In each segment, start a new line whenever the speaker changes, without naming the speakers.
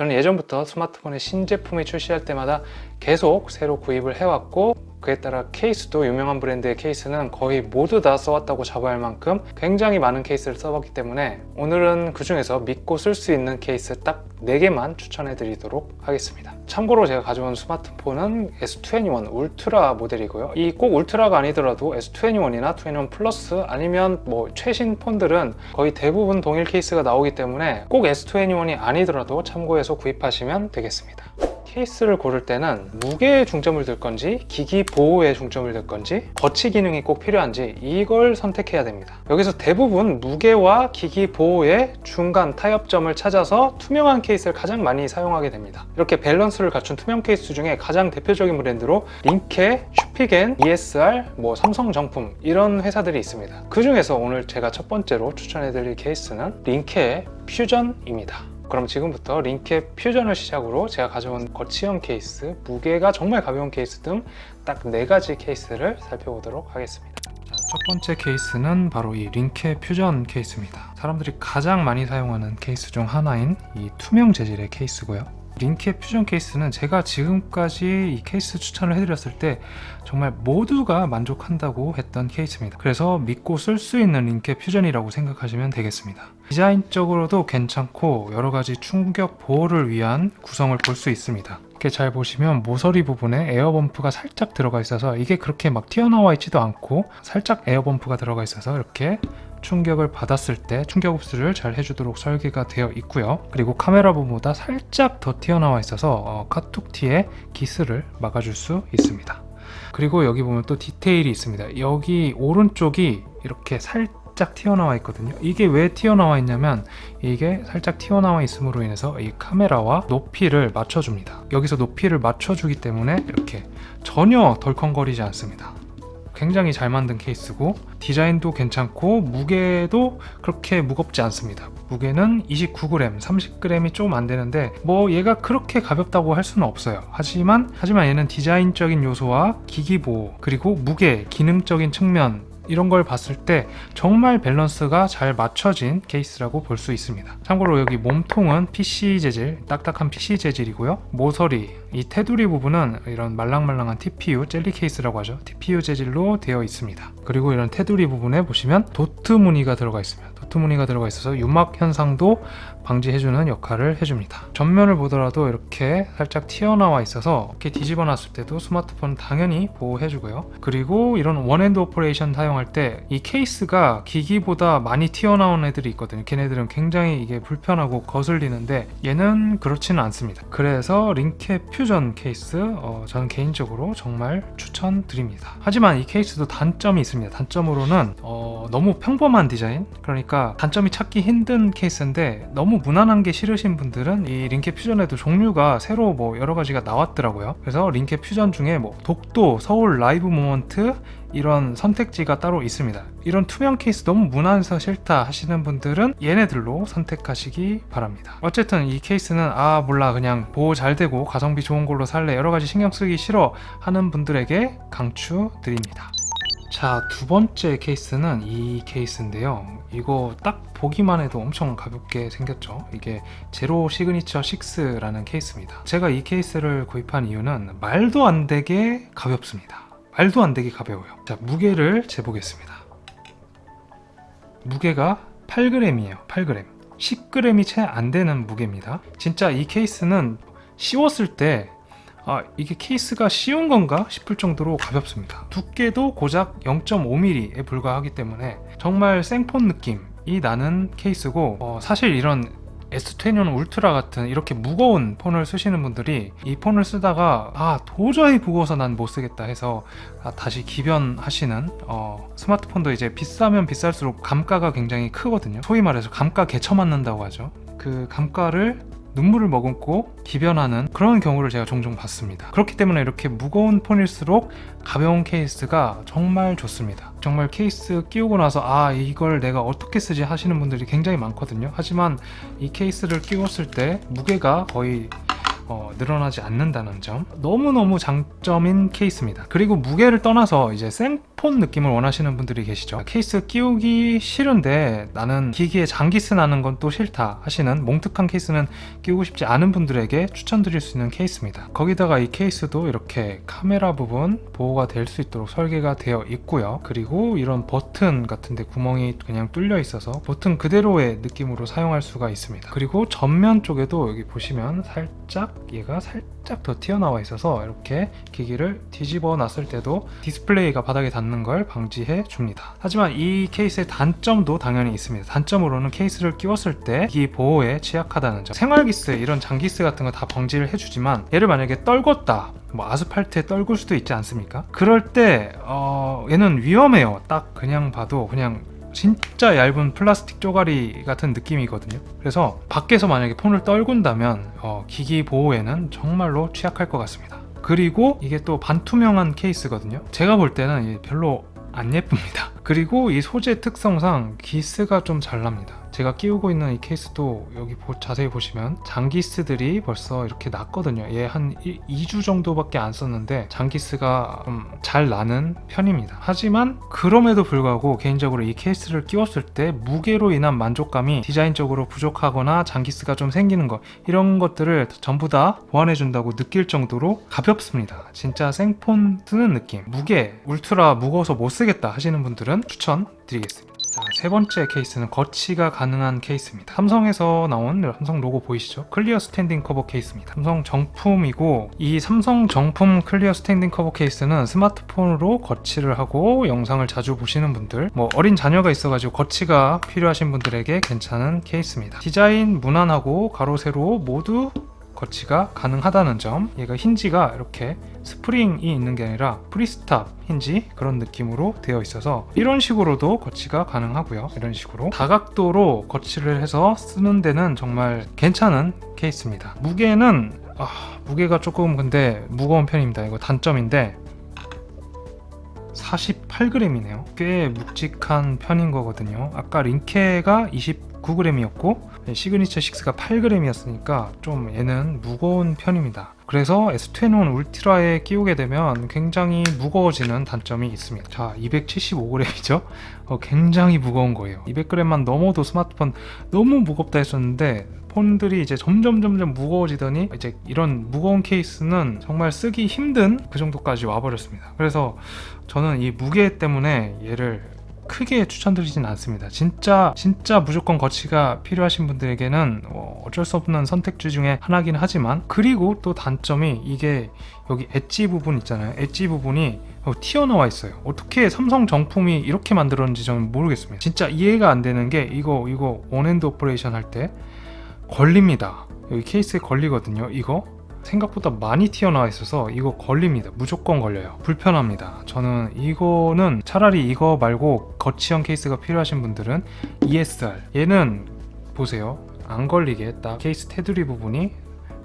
저는 예전부터 스마트폰의 신제품이 출시할 때마다 계속 새로 구입을 해왔고 그에 따라 케이스도 유명한 브랜드의 케이스는 거의 모두 다 써왔다고 자부할 만큼 굉장히 많은 케이스를 써봤기 때문에 오늘은 그 중에서 믿고 쓸 수 있는 케이스 딱 4개만 추천해 드리도록 하겠습니다. 참고로 제가 가져온 스마트폰은 S21 울트라 모델이고요. 이 꼭 울트라가 아니더라도 S21이나 21 플러스 아니면 뭐 최신 폰들은 거의 대부분 동일 케이스가 나오기 때문에 꼭 S21이 아니더라도 참고해서 구입하시면 되겠습니다. 케이스를 고를 때는 무게에 중점을 둘 건지 기기 보호에 중점을 둘 건지 거치 기능이 꼭 필요한지 이걸 선택해야 됩니다. 여기서 대부분 무게와 기기 보호의 중간 타협점을 찾아서 투명한 케이스를 가장 많이 사용하게 됩니다. 이렇게 밸런스를 갖춘 투명 케이스 중에 가장 대표적인 브랜드로 링케, 슈피겐, ESR, 뭐 삼성 정품 이런 회사들이 있습니다. 그 중에서 오늘 제가 첫 번째로 추천해드릴 케이스는 링케의 퓨전입니다. 그럼 지금부터 링캡 퓨전을 시작으로 제가 가져온 거치형 케이스, 무게가 정말 가벼운 케이스 등 딱 네 가지 케이스를 살펴보도록 하겠습니다. 자, 첫 번째 케이스는 바로 이 링캡 퓨전 케이스입니다. 사람들이 가장 많이 사용하는 케이스 중 하나인 이 투명 재질의 케이스고요. 링캡 퓨전 케이스는 제가 지금까지 이 케이스 추천을 해드렸을 때 정말 모두가 만족한다고 했던 케이스입니다. 그래서 믿고 쓸 수 있는 링캡 퓨전이라고 생각하시면 되겠습니다. 디자인적으로도 괜찮고 여러 가지 충격 보호를 위한 구성을 볼 수 있습니다. 이렇게 잘 보시면 모서리 부분에 에어범프가 살짝 들어가 있어서 이게 그렇게 막 튀어나와 있지도 않고 살짝 에어범프가 들어가 있어서 이렇게 충격을 받았을 때 충격 흡수를 잘 해주도록 설계가 되어 있고요. 그리고 카메라 부분보다 살짝 더 튀어나와 있어서 어, 카툭티의 기스를 막아줄 수 있습니다. 그리고 여기 보면 또 디테일이 있습니다. 여기 오른쪽이 이렇게 살짝 튀어나와 있거든요. 이게 왜 튀어나와 있냐면 이게 살짝 튀어나와 있음으로 인해서 이 카메라와 높이를 맞춰줍니다. 여기서 높이를 맞춰주기 때문에 이렇게 전혀 덜컹거리지 않습니다. 굉장히 잘 만든 케이스고 디자인도 괜찮고 무게도 그렇게 무겁지 않습니다. 무게는 29g, 30g이 좀 안 되는데 뭐 얘가 그렇게 가볍다고 할 수는 없어요. 하지만 하지만 얘는 디자인적인 요소와 기기 보호 그리고 무게, 기능적인 측면 이런 걸 봤을 때 정말 밸런스가 잘 맞춰진 케이스라고 볼 수 있습니다. 참고로 여기 몸통은 PC 재질, 딱딱한 PC 재질이고요. 모서리, 이 테두리 부분은 이런 말랑말랑한 TPU 젤리 케이스라고 하죠. TPU 재질로 되어 있습니다. 그리고 이런 테두리 부분에 보시면 도트 무늬가 들어가 있습니다. 도트 무늬가 들어가 있어서 유막 현상도 방지해주는 역할을 해줍니다. 전면을 보더라도 이렇게 살짝 튀어나와 있어서 이렇게 뒤집어 놨을 때도 스마트폰 당연히 보호해주고요. 그리고 이런 원핸드 오퍼레이션 사용할 때 이 케이스가 기기보다 많이 튀어나온 애들이 있거든요. 걔네들은 굉장히 이게 불편하고 거슬리는데 얘는 그렇지는 않습니다. 그래서 링캡 퓨전 케이스 어, 저는 개인적으로 정말 추천드립니다. 하지만 이 케이스도 단점이 있습니다. 단점으로는 어, 너무 평범한 디자인 그러니까 단점이 찾기 힘든 케이스인데 너무 무난한 게 싫으신 분들은 이 링캡 퓨전에도 종류가 새로 뭐 여러 가지가 나왔더라고요. 그래서 링캡 퓨전 중에 뭐 독도, 서울 라이브 모먼트 이런 선택지가 따로 있습니다. 이런 투명 케이스 너무 무난해서 싫다 하시는 분들은 얘네들로 선택하시기 바랍니다. 어쨌든 이 케이스는 아 몰라 그냥 보호 잘 되고 가성비 좋은 걸로 살래 여러 가지 신경 쓰기 싫어 하는 분들에게 강추드립니다. 자, 두 번째 케이스는 이 케이스인데요. 이거 딱 보기만 해도 엄청 가볍게 생겼죠. 이게 제로 시그니처 6라는 케이스입니다. 제가 이 케이스를 구입한 이유는 말도 안 되게 가볍습니다. 말도 안 되게 가벼워요. 자, 무게를 재보겠습니다. 무게가 8g이에요. 8g. 10g이 채 안 되는 무게입니다. 진짜 이 케이스는 씌웠을 때 아, 이게 케이스가 쉬운 건가 싶을 정도로 가볍습니다. 두께도 고작 0.5mm에 불과하기 때문에 정말 생폰 느낌이 나는 케이스고 어, 사실 이런 S21 울트라 같은 이렇게 무거운 폰을 쓰시는 분들이 이 폰을 쓰다가 아 도저히 무거워서 난 못 쓰겠다 해서 아, 다시 기변하시는 어, 스마트폰도 이제 비싸면 비쌀수록 감가가 굉장히 크거든요. 소위 말해서 감가 개쳐 맞는다고 하죠. 그 감가를 눈물을 머금고 기변하는 그런 경우를 제가 종종 봤습니다. 그렇기 때문에 이렇게 무거운 폰일수록 가벼운 케이스가 정말 좋습니다. 정말 케이스 끼우고 나서 아 이걸 내가 어떻게 쓰지 하시는 분들이 굉장히 많거든요. 하지만 이 케이스를 끼웠을 때 무게가 거의 어, 늘어나지 않는다는 점 너무너무 장점인 케이스입니다 그리고 무게를 떠나서 이제 생폰 느낌을 원하시는 분들이 계시죠. 케이스 끼우기 싫은데 나는 기기에 장기 쓰나는 건 또 싫다 하시는 몽특한 케이스는 끼우고 싶지 않은 분들에게 추천드릴 수 있는 케이스입니다. 거기다가 이 케이스도 이렇게 카메라 부분 보호가 될 수 있도록 설계가 되어 있고요. 그리고 이런 버튼 같은데 구멍이 그냥 뚫려 있어서 버튼 그대로의 느낌으로 사용할 수가 있습니다. 그리고 전면 쪽에도 여기 보시면 살짝 얘가 살짝 더 튀어나와 있어서 이렇게 기기를 뒤집어 놨을 때도 디스플레이가 바닥에 닿는 걸 방지해 줍니다 하지만 이 케이스의 단점도 당연히 있습니다 단점으로는 케이스를 끼웠을 때이 보호에 취약하다는 점 생활기스 이런 장기스 같은 거 다 방지를 해주지만 얘를 만약에 떨궜다 뭐 아스팔트에 떨굴 수도 있지 않습니까? 그럴 때 어, 얘는 위험해요. 딱 그냥 봐도 그냥 진짜 얇은 플라스틱 쪼가리 같은 느낌이거든요. 그래서 밖에서 만약에 폰을 떨군다면 어, 기기 보호에는 정말로 취약할 것 같습니다. 그리고 이게 또 반투명한 케이스거든요. 제가 볼 때는 별로 안 예쁩니다. 그리고 이 소재 특성상 기스가 좀 잘 납니다. 제가 끼우고 있는 이 케이스도 여기 보- 자세히 보시면 장기스들이 벌써 이렇게 났거든요. 얘 한 2주 정도밖에 안 썼는데 장기스가 좀 잘 나는 편입니다. 하지만 그럼에도 불구하고 개인적으로 이 케이스를 끼웠을 때 무게로 인한 만족감이 디자인적으로 부족하거나 장기스가 좀 생기는 것 이런 것들을 전부 다 보완해 준다고 느낄 정도로 가볍습니다. 진짜 생폰 쓰는 느낌. 무게 울트라 무거워서 못 쓰겠다 하시는 분들은 추천 드리겠습니다. 자, 세 번째 케이스는 거치가 가능한 케이스입니다. 삼성에서 나온 삼성 로고 보이시죠? 클리어 스탠딩 커버 케이스입니다. 삼성 정품이고 이 삼성 정품 클리어 스탠딩 커버 케이스는 스마트폰으로 거치를 하고 영상을 자주 보시는 분들, 뭐 어린 자녀가 있어가지고 거치가 필요하신 분들에게 괜찮은 케이스입니다. 디자인 무난하고 가로 세로 모두 거치가 가능하다는 점 얘가 힌지가 이렇게 스프링이 있는 게 아니라 프리스탑 힌지 그런 느낌으로 되어 있어서 이런 식으로도 거치가 가능하고요 이런 식으로 다각도로 거치를 해서 쓰는 데는 정말 괜찮은 케이스입니다 무게는 아, 무게가 조금 근데 무거운 편입니다 이거 단점인데 48g이네요. 꽤 묵직한 편인 거거든요. 아까 링케가 29g이었고 시그니처 6가 8g이었으니까 좀 얘는 무거운 편입니다. 그래서 S21 울트라에 끼우게 되면 굉장히 무거워지는 단점이 있습니다. 자, 275g이죠? 어, 굉장히 무거운 거예요. 200g만 넘어도 스마트폰 너무 무겁다 했었는데 폰들이 이제 점점 점점 무거워지더니 이제 이런 무거운 케이스는 정말 쓰기 힘든 그 정도까지 와버렸습니다. 그래서 저는 이 무게 때문에 얘를 크게 추천드리진 않습니다. 진짜 진짜 무조건 거치가 필요하신 분들에게는 어, 어쩔 수 없는 선택지 중에 하나긴 하지만 그리고 또 단점이 이게 여기 엣지 부분 있잖아요. 엣지 부분이 어, 튀어나와 있어요. 어떻게 삼성 정품이 이렇게 만들었는지 저는 모르겠습니다. 진짜 이해가 안 되는 게 이거 이거 원핸드 오퍼레이션 할 때 걸립니다. 여기 케이스에 걸리거든요. 이거 생각보다 많이 튀어나와 있어서 이거 걸립니다. 무조건 걸려요. 불편합니다. 저는 이거는 차라리 이거 말고 거치형 케이스가 필요하신 분들은 ESR 얘는 보세요. 안 걸리게 딱 케이스 테두리 부분이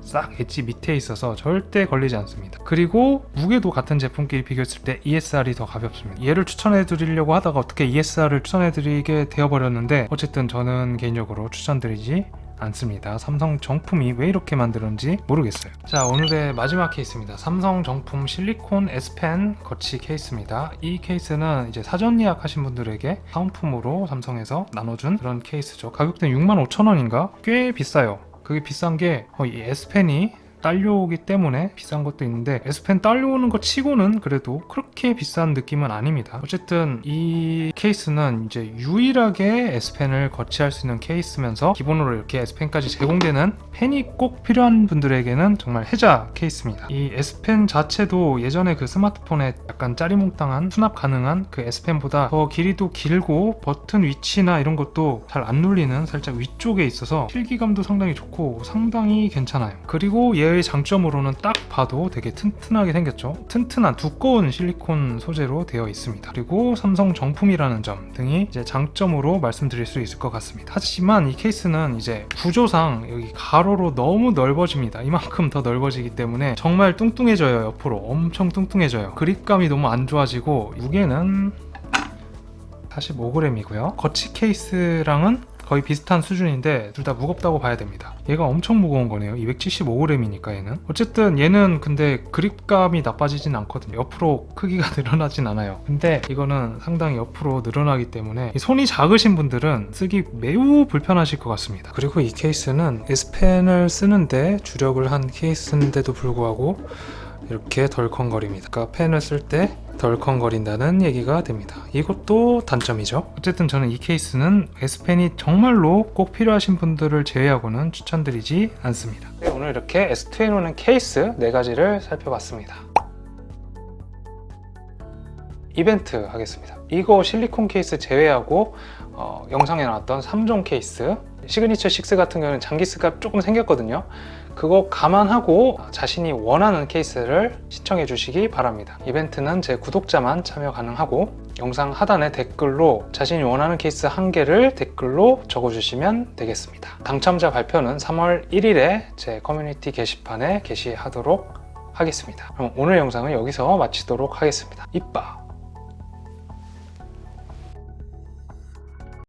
싹 엣지 밑에 있어서 절대 걸리지 않습니다. 그리고 무게도 같은 제품끼리 비교했을 때 ESR이 더 가볍습니다. 얘를 추천해 드리려고 하다가 어떻게 ESR을 추천해 드리게 되어 버렸는데 어쨌든 저는 개인적으로 추천드리지 않습니다. 삼성 정품이 왜 이렇게 만들었는지 모르겠어요. 자, 오늘의 마지막 케이스입니다. 삼성 정품 실리콘 S펜 거치 케이스입니다. 이 케이스는 이제 사전 예약하신 분들에게 사은품으로 삼성에서 나눠준 그런 케이스죠. 가격대는 65,000원인가? 꽤 비싸요. 그게 비싼 게 어, 이 S펜이 딸려오기 때문에 비싼 것도 있는데 S펜 딸려오는 것 치고는 그래도 그렇게 비싼 느낌은 아닙니다. 어쨌든 이 케이스는 이제 유일하게 S펜을 거치할 수 있는 케이스면서 기본으로 이렇게 S펜까지 제공되는 펜이 꼭 필요한 분들에게는 정말 혜자 케이스입니다. 이 S펜 자체도 예전에 그 스마트폰에 약간 짜리몽땅한 수납 가능한 그 S펜보다 더 길이도 길고 버튼 위치나 이런 것도 잘 안 눌리는 살짝 위쪽에 있어서 필기감도 상당히 좋고 상당히 괜찮아요. 그리고 얘의 장점으로는 딱 봐도 되게 튼튼하게 생겼죠. 튼튼한 두꺼운 실리콘 소재로 되어 있습니다. 그리고 삼성 정품이라는 점 등이 이제 장점으로 말씀드릴 수 있을 것 같습니다. 하지만 이 케이스는 이제 구조상 여기 가로로 너무 넓어집니다. 이만큼 더 넓어지기 때문에 정말 뚱뚱해져요. 옆으로 엄청 뚱뚱해져요. 그립감이 너무 안 좋아지고 무게는 45g이고요. 거치 케이스랑은 거의 비슷한 수준인데 둘 다 무겁다고 봐야 됩니다. 얘가 엄청 무거운 거네요. 275g이니까 얘는. 어쨌든 얘는 근데 그립감이 나빠지진 않거든요. 옆으로 크기가 늘어나진 않아요. 근데 이거는 상당히 옆으로 늘어나기 때문에 이 손이 작으신 분들은 쓰기 매우 불편하실 것 같습니다. 그리고 이 케이스는 S펜을 쓰는데 주력을 한 케이스인데도 불구하고 이렇게 덜컹거립니다. 그러니까 펜을 쓸때 덜컹거린다는 얘기가 됩니다. 이것도 단점이죠. 어쨌든 저는 이 케이스는 S펜이 정말로 꼭 필요하신 분들을 제외하고는 추천드리지 않습니다. 네, 오늘 이렇게 S2에 놓는 케이스 4가지를 살펴봤습니다. 이벤트 하겠습니다. 이거 실리콘 케이스 제외하고 어, 영상에 나왔던 3종 케이스 시그니처 6 같은 경우는 장기 스가 조금 생겼거든요. 그거 감안하고 자신이 원하는 케이스를 시청해 주시기 바랍니다. 이벤트는 제 구독자만 참여 가능하고 영상 하단에 댓글로 자신이 원하는 케이스 한 개를 댓글로 적어주시면 되겠습니다. 당첨자 발표는 3월 1일에 제 커뮤니티 게시판에 게시하도록 하겠습니다. 그럼 오늘 영상은 여기서 마치도록 하겠습니다. 이빠